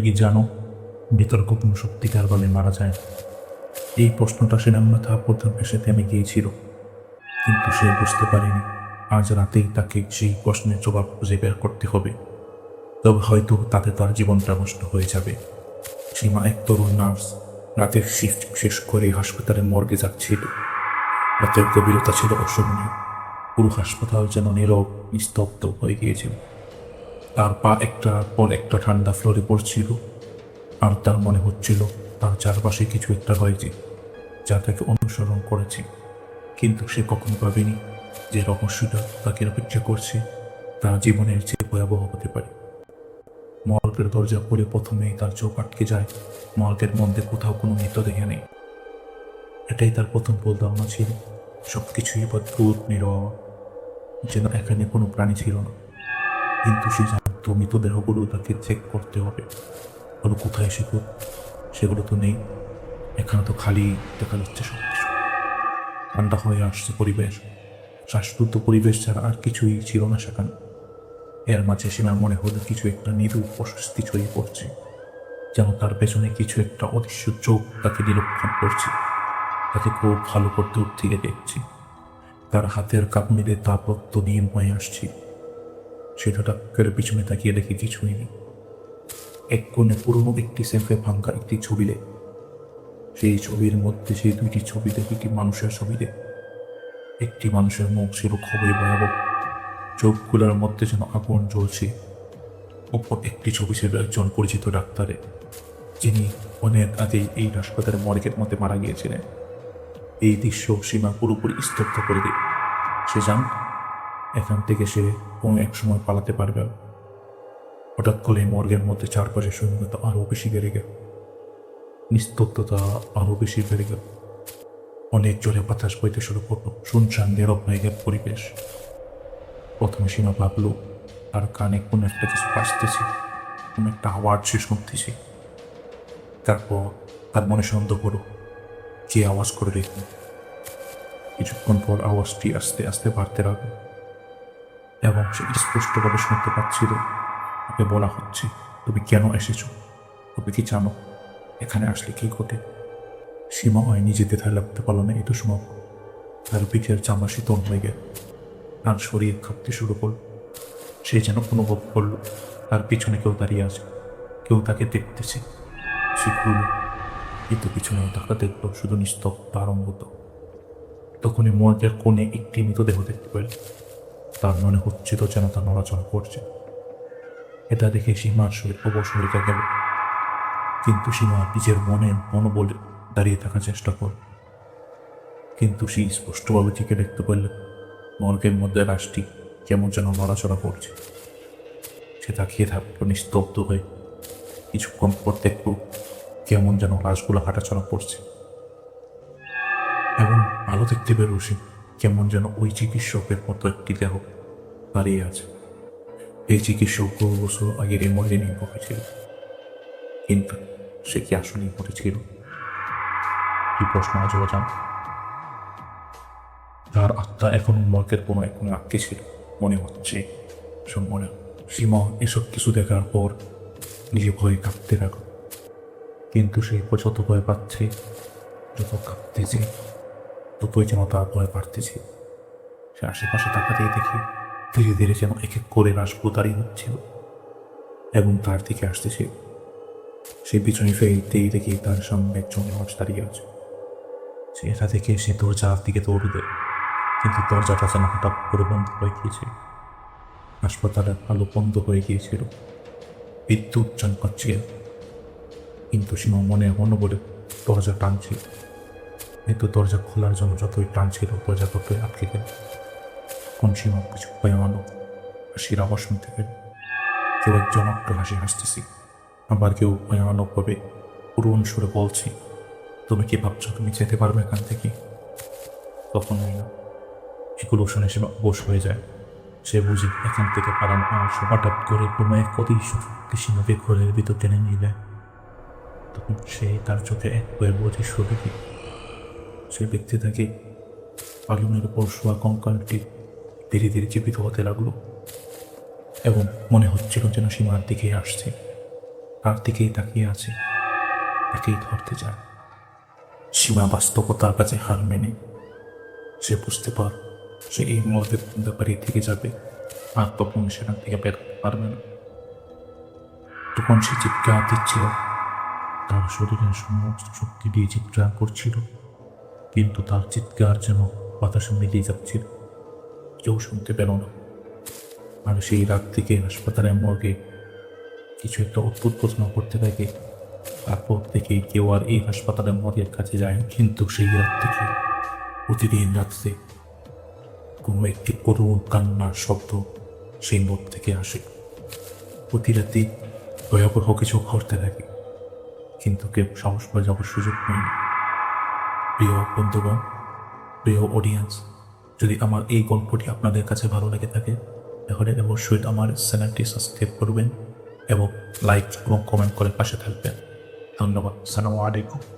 জানো? বিতর্ক কোনো সত্যিকার বলে মারা যায়? এই প্রশ্নটা সে মাথা প্রথম এসে থেমে গিয়েছিল। কিন্তু সে বুঝতে পারেনি, আজ রাতেই তাকে সেই প্রশ্নের জবাব খুঁজে বের করতে হবে। তবে হয়তো তাতে তার জীবনটা নষ্ট হয়ে যাবে। সীমা এক তরুণ নার্স, রাতের শিফট শেষ করে হাসপাতালে মর্গে যাচ্ছিল। রাতের গভীরতা ছিল অসহনীয় পুরো হাসপাতাল যেন নীরব, নিস্তব্ধ হয়ে গিয়েছিল। তার পা একটার পর একটা ঠান্ডা ফ্লোরে পড়ছিল আর তার মনে হচ্ছিল তার চারপাশে কিছু একটা হয়েছে, যা তাকে অনুসরণ করেছে। কিন্তু সে কখনো ভাবেনি যে রহস্যটা তাকে অপেক্ষা করছে তা জীবনের চেয়ে ভয়াবহ হতে পারে। মর্গের দরজা খুলে প্রথমেই তার চোখ আটকে যায় মর্গের মধ্যে কোথাও কোনো মৃতদেহ নেই। এটাই তার প্রথম ভুল ধারণা ছিল। সব কিছুই অদ্ভুত নীরব, যেন এখানে কোনো প্রাণী ছিল না। কিন্তু সে মৃতদেহগুলো তাকে চেক করতে হবে। ওগুলো কোথায় সেগুলো সেগুলো তো নেই। এখানে তো খালি দেখা যাচ্ছে সব কিছু ঠান্ডা হয়ে আসছে পরিবেশ। শ্বাসরুদ্ধ পরিবেশ ছাড়া আর কিছুই ছিল না সেখানে। এর মাঝে সীমার মনে হলো কিছু একটা নিরু অস্বস্তি ছড়িয়ে পড়ছে। যেন তার পেছনে কিছু একটা অদৃশ্য চোখ তাকে নিরীক্ষণ করছে। তাকে খুব ভালো করতে উঠ থেকে দেখছি। তার হাতের কাপ মিলে তাপ রক্ত নিয়ে হয়ে আসছে। সেটা করে পিছনে তাকিয়ে দেখে কিছুই নেই। এক কোণে পুরনো একটি সেলফে ভাঙ্গা একটি ছবি লে। সেই ছবির মধ্যে সেই দুইটি ছবি দেখে একটি মানুষের ছবি দেখ একটি মানুষের মুখ ছিল খুবই ভয়াবহ। চোখগুলোর মধ্যে যেন আগুন জ্বলছে। ওপর একটি ছবি ছিল একজন পরিচিত ডাক্তারে, যিনি অনেক আগেই এই হাসপাতালের মর্গের মধ্যে মারা গিয়েছিলেন। এই দৃশ্য সীমা পুরোপুরি স্তব্ধ করে দিল সে জান এখান থেকে সে কোনো এক সময় পালাতে পারবে। হঠাৎ করে মর্গের মধ্যে চারপাশে শূন্যতা আরও বেশি বেড়ে গেল। নিস্তব্ধতা আরও বেশি বেড়ে গেল। অনেক জোরে বাতাস বইতে শুরু করল শুনশান নীরব হয়ে গেল পরিবেশ। প্রথমে সীমা ভাবলো, তার কানে কোনো একটা কিছু বাজতেছে, কোনো একটা আওয়াজ সে শুনতেছে। তারপর তার মনে সন্দেহ হলো, কে আওয়াজ করে রেখে কিছুক্ষণ পর আওয়াজটি আস্তে আস্তে বাড়তে লাগল। এবং সে স্পষ্টভাবে শুনতে পাচ্ছিল। ওকে বলা হচ্ছে, তুমি কেন এসেছ? তুমি কি জানো এখানে আসলে কি ঘটে? সীমা হয় নিজেতে ধার লাগতে পারল না এত সময় তার পিঠের চামড়া শীতল হয়ে গেল। তার শরীর কাঁপতে শুরু করল। সে যেন অনুভব করল, তার পিছনে কেউ দাঁড়িয়ে আছে, কেউ তাকে দেখতেছে। সে ঘুরল কিন্তু পিছনে তাকে দেখল, শুধু নিস্তব্ধ আরম্ভত তখনই মনের কোণে একটি মৃতদেহ দেখতে পেল। তার মনে হচ্ছিল যেন তা নড়াচড়া করছে। এটা দেখে সীমার শরীর অবশ্য রেখে গেল। কিন্তু সীমা নিজের মনের মনোবলে দাঁড়িয়ে থাকার চেষ্টা করল। কিন্তু সে স্পষ্টভাবে থেকে দেখতে পেল, মর্গের মধ্যে রাশটি কেমন যেন নড়াচড়া করছে। সে তাকিয়ে থাকল, নিস্তব্ধ হয়ে। কিছুক্ষণ পর দেখল কেমন যেন লাশগুলো হাঁটাচড়া করছে। এবং আলো দেখতে পেল সে। যেন ওই চিকিৎসকের মতো একটি দেহ দাঁড়িয়ে আছে। এই চিকিৎসক বহু বছর আগের মর্গে নিয়ে বসেছিল। কিন্তু সে কি আসলেই মরেছিল? কি প্রশ্ন আজও জান? তার আত্মা এখন মর্গের কোনো এক কোনো আটকে ছিল, মনে হচ্ছে। সব মনে সীমা, এসব কিছু দেখার পর নিজে ভয়ে কাঁপতে লাগল। কিন্তু সে যত ভয় পাচ্ছে, যত কাঁপতেছে ততই যেন তার ভয় বাড়তেছে সে আশেপাশে তাকাতেই দেখে ধীরে ধীরে যেন এক এক করে দাঁড়িয়ে হচ্ছিল এবং তার দিকে আসতেছে। সে পিছনে ফেলতেই দেখি তার সামনে একজন মানুষ দাঁড়িয়ে আছে। সে এটা দেখে সে দরজার দিকে দৌড় দেয়, কিন্তু দরজাটা যেন হঠাৎ করে বন্ধ হয়ে গিয়েছে। হাসপাতালের আলো বন্ধ হয়ে গিয়েছিল। বিদ্যুৎ চমকাচ্ছিল। কিন্তু সীমা মনে মনে বলে দরজা টানছিল। কিন্তু দরজা খোলার জন্য যতই টানছিল দরজা ততই আটকে গেল। কোন সীমা কিছু ভয়ানক হাসির আওয়াজ শুনতে কেউ একজন একটু হাসি হাসতেছি। আবার কেউ ভয়ানকভাবে পুরন সুরে বলছি, তুমি কি ভাবছ তুমি যেতে পারবে এখান থেকে? তখন না। এগুলো শুনে সে বস হয়ে যায়। সে বুঝি এখান থেকে পালানো আর হঠাৎ করে কোনো এক অতি সীমাকে ঘরের ভিতর টেনে নিয়ে যায়। তখন সে তার চোখে এক হয়ে বোঝে ছবিটি সে ব্যক্তি তাকে পালনের উপর শোয়া কঙ্কালটি ধীরে ধীরে জীবিত হতে লাগল এবং মনে হচ্ছিল যেন সীমার দিকে আসছে। তার দিকেই তাকিয়ে আছে, তাকেই ধরতে যায় সীমা বাস্তবতার কাছে হার মেনে সে বুঝতে পার, সে এই মুহূর্তে ব্যাপারে থেকে যাবে, আর তখন সেখান থেকে বের পারবে না। তখন সে চিৎকার দিচ্ছিল, তার শরীরের সমস্ত শক্তি দিয়ে চিৎকার করছিল। কিন্তু তার চিৎকার যেন বাতাসে মিলিয়ে যাচ্ছিল কেউ শুনতে পেল না। আর সেই রাত থেকে হাসপাতালের মর্গে কিছু একটা অদ্ভুত ঘটনা করতে থাকে। তারপর থেকে কেউ আর এই হাসপাতালের মর্গের কাছে যায় না। কিন্তু সেই রাত থেকে প্রতিদিন রাত্রে কোনো একটি করুণ কান্নার শব্দ সেই মদ থেকে আসে। প্রতি রাতে ভয়াবহ কিছু ঘটতে থাকে। কিন্তু কেউ সাহস করে যাওয়ার সুযোগ পায়নি। প্রিয় বন্ধুগণ, প্রিয় অডিয়েন্স যদি আমার এই গল্পটি আপনাদের কাছে ভালো লেগে থাকে, তাহলে অবশ্যই আমার চ্যানেলটি সাবস্ক্রাইব করবেন এবং লাইক এবং কমেন্ট করে পাশে থাকবেন। ধন্যবাদ। সালামু আলাইকুম।